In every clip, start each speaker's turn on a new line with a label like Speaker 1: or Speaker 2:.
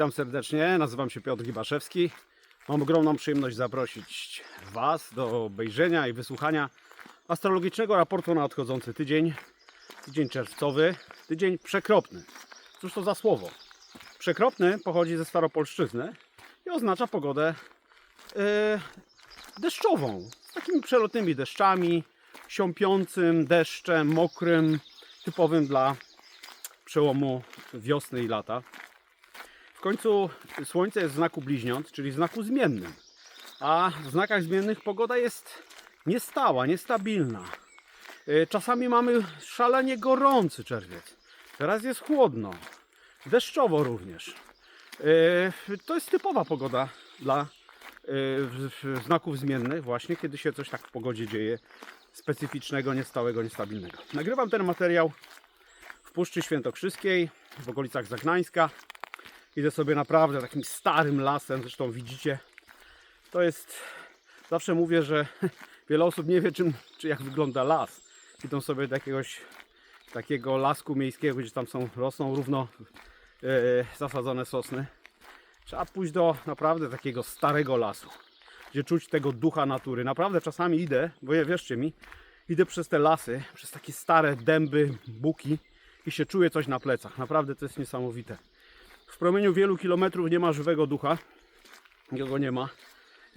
Speaker 1: Witam serdecznie, nazywam się Piotr Gibaszewski. Mam ogromną przyjemność zaprosić Was do obejrzenia i wysłuchania astrologicznego raportu na nadchodzący tydzień. Tydzień czerwcowy, tydzień przekropny. Cóż to za słowo? Przekropny pochodzi ze staropolszczyzny i oznacza pogodę yy, deszczową. Z takimi przelotnymi deszczami, siąpiącym deszczem, mokrym, typowym dla przełomu wiosny i lata. W końcu Słońce jest w znaku bliźniąt, czyli znaku zmiennym. A w znakach zmiennych pogoda jest niestała, niestabilna. Yy, Czasami mamy szalenie gorący czerwiec. Teraz jest chłodno. Deszczowo również. Yy, To jest typowa pogoda dla w- znaków zmiennych, właśnie kiedy się coś tak w pogodzie dzieje specyficznego, niestałego, niestabilnego. Nagrywam ten materiał w Puszczy Świętokrzyskiej, w okolicach Zagnańska. Idę sobie naprawdę takim starym lasem, zresztą widzicie. To jest, zawsze mówię, że wiele osób nie wie czym, czy jak wygląda las. Idą sobie do jakiegoś takiego lasku miejskiego, gdzie tam są, rosną równo e, zasadzone sosny. Trzeba pójść do naprawdę takiego starego lasu, gdzie czuć tego ducha natury. Naprawdę czasami idę, bo ja wierzcie mi, idę przez te lasy, przez takie stare dęby, buki i się czuję coś na plecach. Naprawdę to jest niesamowite. W promieniu wielu kilometrów nie ma żywego ducha. Nikogo nie ma.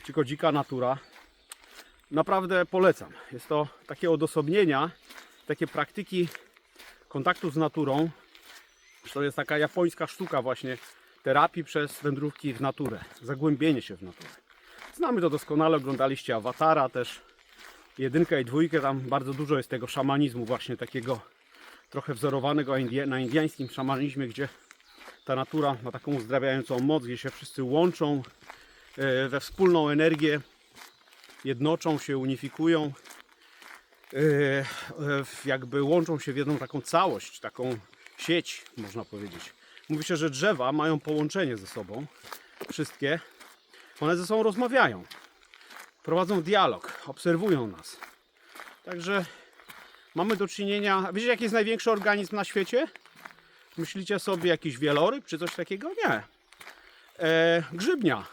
Speaker 1: Tylko dzika natura. Naprawdę polecam. Jest to takie odosobnienia, takie praktyki kontaktu z naturą. To jest taka japońska sztuka właśnie terapii przez wędrówki w naturę. Zagłębienie się w naturę. Znamy to doskonale, oglądaliście Awatara też. Jedynkę i dwójkę, tam bardzo dużo jest tego szamanizmu właśnie takiego trochę wzorowanego na indiańskim szamanizmie, gdzie ta natura ma taką uzdrawiającą moc, gdzie się wszyscy łączą e, we wspólną energię, jednoczą się, unifikują, e, e, jakby łączą się w jedną taką całość, taką sieć, można powiedzieć. Mówi się, że drzewa mają połączenie ze sobą, wszystkie. One ze sobą rozmawiają, prowadzą dialog, obserwują nas. Także mamy do czynienia. Wiecie, jaki jest największy organizm na świecie? Myślicie sobie jakiś wieloryb czy coś takiego? Nie. E, grzybnia.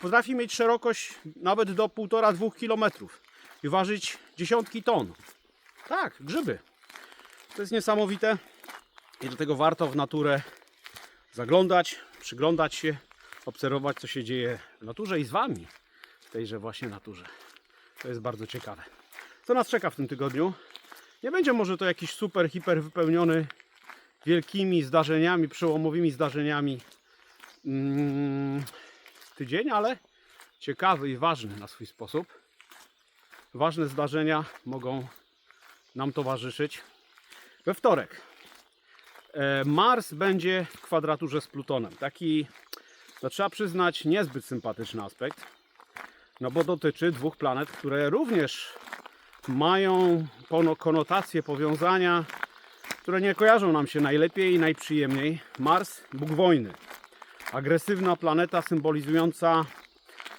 Speaker 1: Potrafi mieć szerokość nawet do 1,5-2 km i ważyć dziesiątki ton. Tak, grzyby. To jest niesamowite i dlatego warto w naturę zaglądać, przyglądać się, obserwować co się dzieje w naturze i z Wami w tejże właśnie naturze. To jest bardzo ciekawe. Co nas czeka w tym tygodniu? Nie będzie może to jakiś super, hiper wypełniony wielkimi zdarzeniami, przełomowymi zdarzeniami mm, tydzień, ale ciekawy i ważny na swój sposób. Ważne zdarzenia mogą nam towarzyszyć. We wtorek e, Mars będzie w kwadraturze z Plutonem. Taki, no trzeba przyznać, niezbyt sympatyczny aspekt. No bo dotyczy dwóch planet, które również mają konotacje, powiązania, które nie kojarzą nam się najlepiej i najprzyjemniej. Mars, Bóg wojny. Agresywna planeta symbolizująca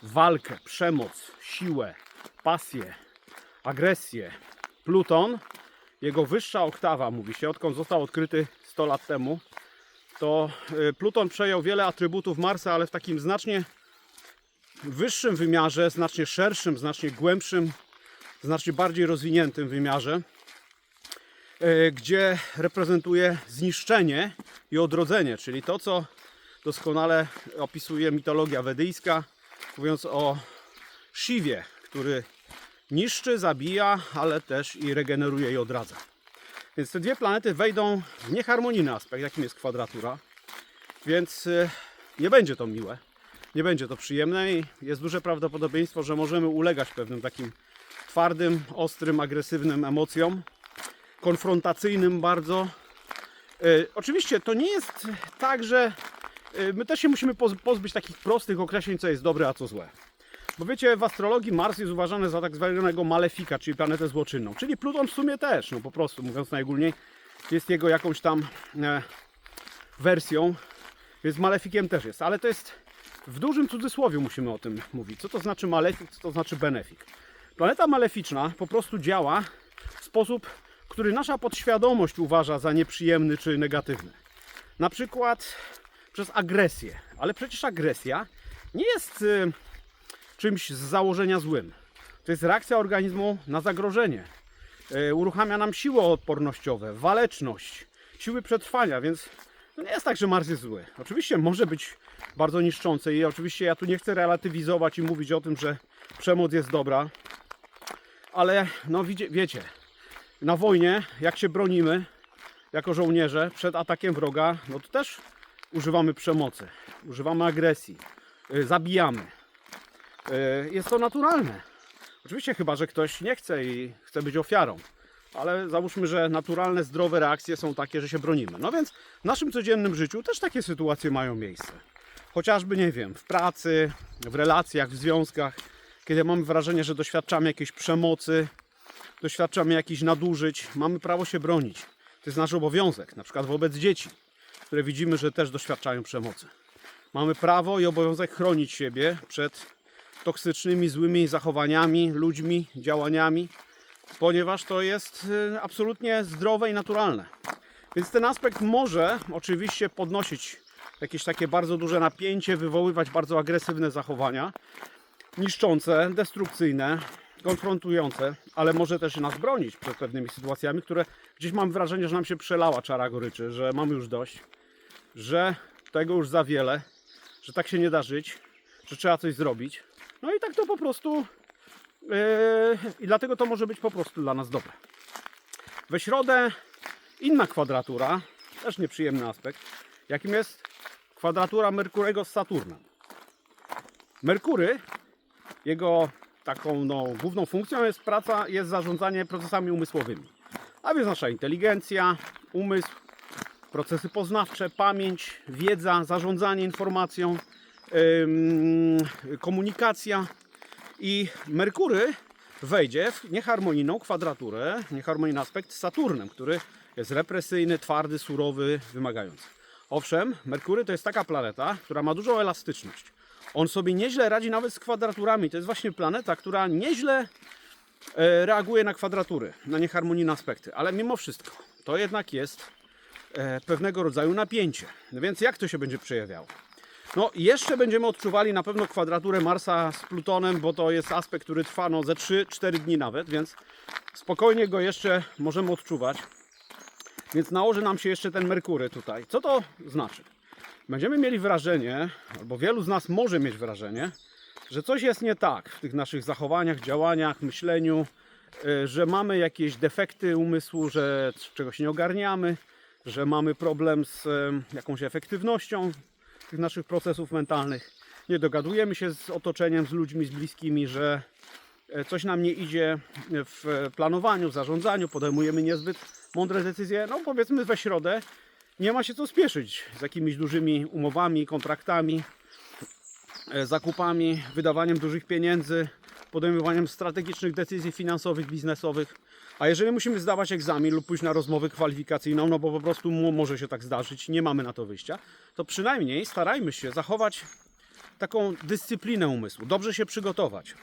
Speaker 1: walkę, przemoc, siłę, pasję, agresję. Pluton, jego wyższa oktawa, mówi się, odkąd został odkryty 100 lat temu, to y, Pluton przejął wiele atrybutów Marsa, ale w takim znacznie wyższym wymiarze, znacznie szerszym, znacznie głębszym, znacznie bardziej rozwiniętym wymiarze, gdzie reprezentuje zniszczenie i odrodzenie, czyli to, co doskonale opisuje mitologia wedyjska, mówiąc o Shiwie, który niszczy, zabija, ale też i regeneruje i odradza. Więc te dwie planety wejdą w nieharmonijny aspekt, jakim jest kwadratura, więc e, nie będzie to miłe, nie będzie to przyjemne i jest duże prawdopodobieństwo, że możemy ulegać pewnym takim twardym, ostrym, agresywnym emocjom, konfrontacyjnym bardzo. E, oczywiście to nie jest tak, że e, my też się musimy poz- pozbyć takich prostych określeń, co jest dobre, a co złe. Bo wiecie, w astrologii Mars jest uważany za tak zwanego malefika, czyli planetę złoczynną. Czyli Pluton w sumie też, no po prostu mówiąc najogólniej, jest jego jakąś tam e, wersją, więc malefikiem też jest. Ale to jest w dużym cudzysłowie musimy o tym mówić. Co to znaczy malefik, co to znaczy benefik. Planeta maleficzna po prostu działa w sposób, który nasza podświadomość uważa za nieprzyjemny czy negatywny. Na przykład przez agresję. Ale przecież agresja nie jest y, czymś z założenia złym. To jest reakcja organizmu na zagrożenie. Y, uruchamia nam siły odpornościowe, waleczność, siły przetrwania, więc to nie jest tak, że Mars jest zły. Oczywiście może być bardzo niszczący i oczywiście ja tu nie chcę relatywizować i mówić o tym, że przemoc jest dobra, ale no wiecie, wiecie na wojnie jak się bronimy jako żołnierze przed atakiem wroga, no to też używamy przemocy, używamy agresji, y, zabijamy. Y, Jest to naturalne. Oczywiście chyba, że ktoś nie chce i chce być ofiarą. Ale załóżmy, że naturalne, zdrowe reakcje są takie, że się bronimy. No więc w naszym codziennym życiu też takie sytuacje mają miejsce. Chociażby, nie wiem, w pracy, w relacjach, w związkach, kiedy mamy wrażenie, że doświadczamy jakiejś przemocy, doświadczamy jakichś nadużyć, mamy prawo się bronić. To jest nasz obowiązek, na przykład wobec dzieci, które widzimy, że też doświadczają przemocy. Mamy prawo i obowiązek chronić siebie przed toksycznymi, złymi zachowaniami, ludźmi, działaniami, ponieważ to jest y, absolutnie zdrowe i naturalne. Więc ten aspekt może oczywiście podnosić jakieś takie bardzo duże napięcie, wywoływać bardzo agresywne zachowania, niszczące, destrukcyjne, konfrontujące, ale może też nas bronić przed pewnymi sytuacjami, które gdzieś mam wrażenie, że nam się przelała czara goryczy, że mamy już dość, że tego już za wiele, że tak się nie da żyć, że trzeba coś zrobić. No i tak to po prostu yy, i dlatego to może być po prostu dla nas dobre. We środę inna kwadratura, też nieprzyjemny aspekt, jakim jest kwadratura Merkurego z Saturnem. Merkury, jego taką no, główną funkcją jest praca, jest zarządzanie procesami umysłowymi. A więc nasza inteligencja, umysł, procesy poznawcze, pamięć, wiedza, zarządzanie informacją, ym, komunikacja. I Merkury wejdzie w nieharmonijną kwadraturę, nieharmonijny aspekt z Saturnem, który jest represyjny, twardy, surowy, wymagający. Owszem, Merkury to jest taka planeta, która ma dużą elastyczność. On sobie nieźle radzi nawet z kwadraturami. To jest właśnie planeta, która nieźle e, reaguje na kwadratury, na nieharmonijne aspekty. Ale mimo wszystko, to jednak jest e, pewnego rodzaju napięcie. No więc jak to się będzie przejawiało? No jeszcze będziemy odczuwali na pewno kwadraturę Marsa z Plutonem, bo to jest aspekt, który trwa no, ze 3-4 dni nawet, więc spokojnie go jeszcze możemy odczuwać. Więc nałoży nam się jeszcze ten Merkury tutaj. Co to znaczy? Będziemy mieli wrażenie, albo wielu z nas może mieć wrażenie, że coś jest nie tak w tych naszych zachowaniach, działaniach, myśleniu, y, że mamy jakieś defekty umysłu, że czegoś nie ogarniamy, że mamy problem z em, jakąś efektywnością tych naszych procesów mentalnych. Nie dogadujemy się z otoczeniem, z ludźmi, z bliskimi, że e, coś nam nie idzie w planowaniu, w zarządzaniu, podejmujemy niezbyt mądre decyzje. No powiedzmy we środę nie ma się co spieszyć z jakimiś dużymi umowami, kontraktami, e, zakupami, wydawaniem dużych pieniędzy, podejmowaniem strategicznych decyzji finansowych, biznesowych. A jeżeli musimy zdawać egzamin lub pójść na rozmowę kwalifikacyjną, no bo po prostu mo- może się tak zdarzyć, nie mamy na to wyjścia, to przynajmniej starajmy się zachować taką dyscyplinę umysłu, dobrze się przygotować.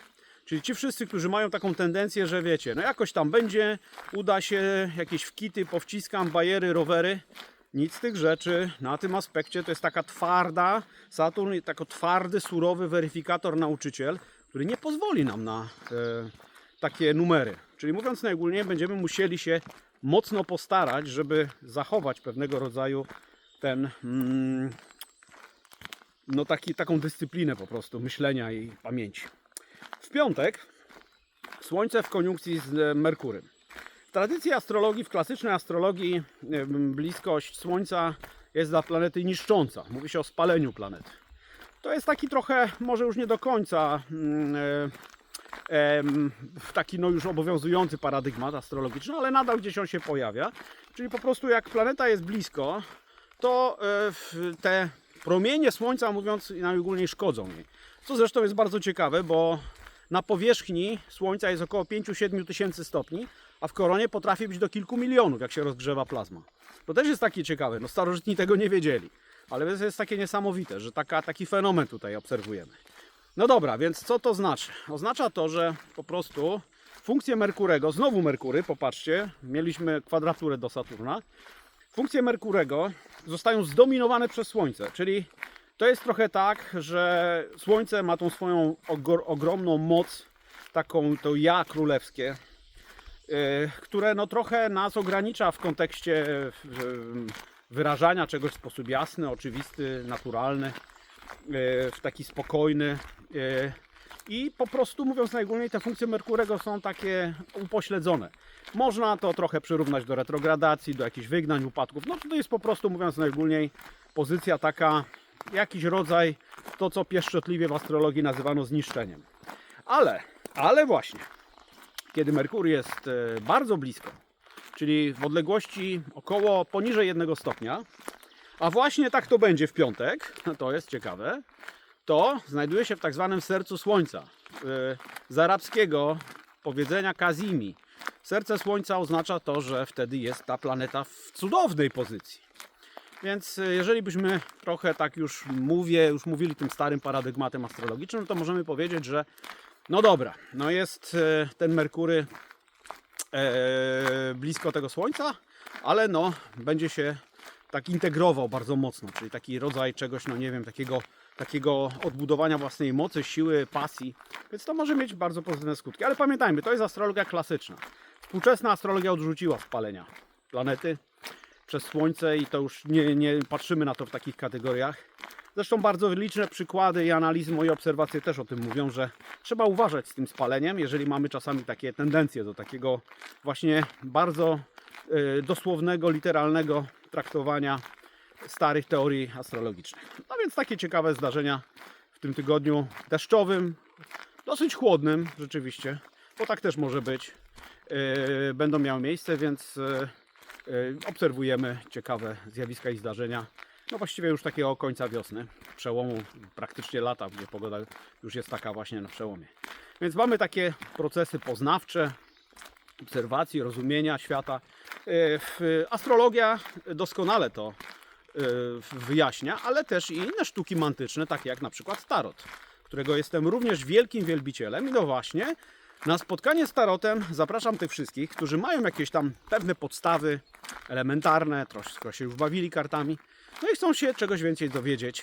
Speaker 1: Czyli ci wszyscy, którzy mają taką tendencję, że wiecie, no jakoś tam będzie, uda się, jakieś wkity, powciskam, bajery, rowery. Nic z tych rzeczy na tym aspekcie to jest taka twarda, Saturn, taki twardy, surowy weryfikator, nauczyciel, który nie pozwoli nam na e, takie numery. Czyli mówiąc najogólniej, będziemy musieli się mocno postarać, żeby zachować pewnego rodzaju ten mm, no taki, taką dyscyplinę po prostu myślenia i pamięci. W piątek Słońce w koniunkcji z Merkurym. Tradycji astrologii, w klasycznej astrologii bliskość Słońca jest dla planety niszcząca. Mówi się o spaleniu planety. To jest taki trochę, może już nie do końca mm, e, taki no już obowiązujący paradygmat astrologiczny, ale nadal gdzieś on się pojawia. Czyli po prostu jak planeta jest blisko, to e, te promienie Słońca, mówiąc najogólniej, szkodzą jej. Co zresztą jest bardzo ciekawe, bo na powierzchni Słońca jest około 5-7 tysięcy stopni, a w koronie potrafi być do kilku milionów, jak się rozgrzewa plazma. To też jest takie ciekawe, no starożytni tego nie wiedzieli, ale to jest takie niesamowite, że taka, taki fenomen tutaj obserwujemy. No dobra, więc co to znaczy? Oznacza to, że po prostu funkcję Merkurego, znowu Merkury, popatrzcie, mieliśmy kwadraturę do Saturna, funkcje Merkurego zostają zdominowane przez Słońce, czyli to jest trochę tak, że Słońce ma tą swoją ogromną moc, taką to ja królewskie, które no trochę nas ogranicza w kontekście yy, wyrażania czegoś w sposób jasny, oczywisty, naturalny, yy, w taki spokojny. I po prostu mówiąc najogólniej, te funkcje Merkurego są takie upośledzone. Można to trochę przyrównać do retrogradacji, do jakichś wygnań, upadków. No to jest po prostu, mówiąc najogólniej, pozycja taka, jakiś rodzaj, to co pieszczotliwie w astrologii nazywano zniszczeniem. Ale, ale właśnie, kiedy Merkur jest e, bardzo blisko, czyli w odległości około poniżej jednego stopnia, a właśnie tak to będzie w piątek, to jest ciekawe, to znajduje się w tak zwanym sercu Słońca. E, Z arabskiego powiedzenia Kazimi. Serce Słońca oznacza to, że wtedy jest ta planeta w cudownej pozycji. Więc e, jeżeli byśmy trochę tak już mówię, już mówili tym starym paradygmatem astrologicznym, to możemy powiedzieć, że no dobra, no jest e, ten Merkury e, blisko tego Słońca, ale no będzie się tak integrował bardzo mocno, czyli taki rodzaj czegoś, no nie wiem, takiego, takiego odbudowania własnej mocy, siły, pasji. Więc to może mieć bardzo pozytywne skutki. Ale pamiętajmy, to jest astrologia klasyczna. Współczesna astrologia odrzuciła spalenia planety przez Słońce i to już nie, nie patrzymy na to w takich kategoriach. Zresztą bardzo liczne przykłady i analizy, moje obserwacje też o tym mówią, że trzeba uważać z tym spaleniem, jeżeli mamy czasami takie tendencje do takiego właśnie bardzo y, dosłownego, literalnego traktowania starych teorii astrologicznych. No więc takie ciekawe zdarzenia w tym tygodniu deszczowym, dosyć chłodnym rzeczywiście, bo tak też może być, yy, będą miały miejsce, więc yy, obserwujemy ciekawe zjawiska i zdarzenia. No właściwie już takiego końca wiosny, przełomu praktycznie lata, gdzie pogoda już jest taka właśnie na przełomie. Więc mamy takie procesy poznawcze, obserwacji, rozumienia świata. W- Astrologia doskonale to yy, wyjaśnia, ale też i inne sztuki mantyczne, takie jak na przykład tarot, którego jestem również wielkim wielbicielem. I no właśnie, na spotkanie z tarotem zapraszam tych wszystkich, którzy mają jakieś tam pewne podstawy elementarne, troszkę się już bawili kartami, no i chcą się czegoś więcej dowiedzieć.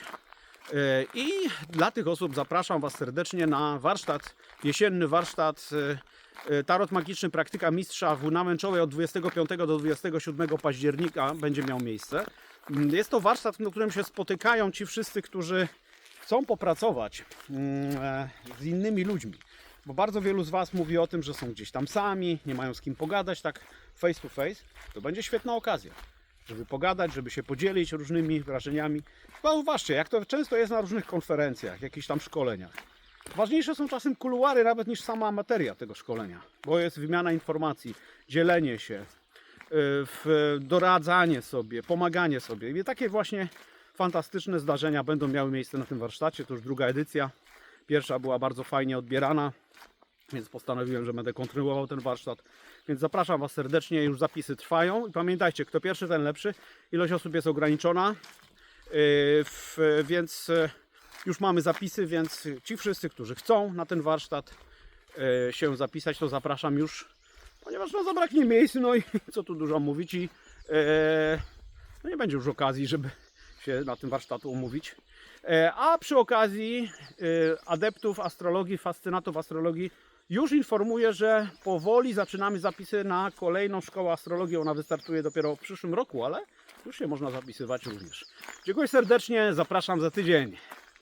Speaker 1: Yy, I dla tych osób zapraszam Was serdecznie na warsztat, jesienny warsztat yy, yy, Tarot Magiczny Praktyka Mistrza w Namęczowej od 25 do 27 października będzie miał miejsce. Mm, Jest to warsztat, na którym się spotykają ci wszyscy, którzy chcą popracować mm, e, z innymi ludźmi. Bo bardzo wielu z Was mówi o tym, że są gdzieś tam sami, nie mają z kim pogadać, tak face to face. To będzie świetna okazja, żeby pogadać, żeby się podzielić różnymi wrażeniami. Zauważcie, jak to często jest na różnych konferencjach, jakichś tam szkoleniach. Ważniejsze są czasem kuluary nawet niż sama materia tego szkolenia, bo jest wymiana informacji, dzielenie się, y, doradzanie sobie, pomaganie sobie. I takie właśnie fantastyczne zdarzenia będą miały miejsce na tym warsztacie. To już druga edycja. Pierwsza była bardzo fajnie odbierana, więc postanowiłem, że będę kontynuował ten warsztat. Więc zapraszam Was serdecznie, już zapisy trwają. I pamiętajcie, kto pierwszy, ten lepszy. Ilość osób jest ograniczona, yy, w- więc yy, już mamy zapisy, więc ci wszyscy, którzy chcą na ten warsztat yy, się zapisać, to zapraszam już, ponieważ no, zabraknie miejsc, no i co tu dużo mówić i no nie będzie już okazji, żeby się na tym warsztatu umówić. A przy okazji adeptów astrologii, fascynatów astrologii już informuję, że powoli zaczynamy zapisy na kolejną szkołę astrologii. Ona wystartuje dopiero w przyszłym roku, ale już się można zapisywać również. Dziękuję serdecznie, zapraszam za tydzień.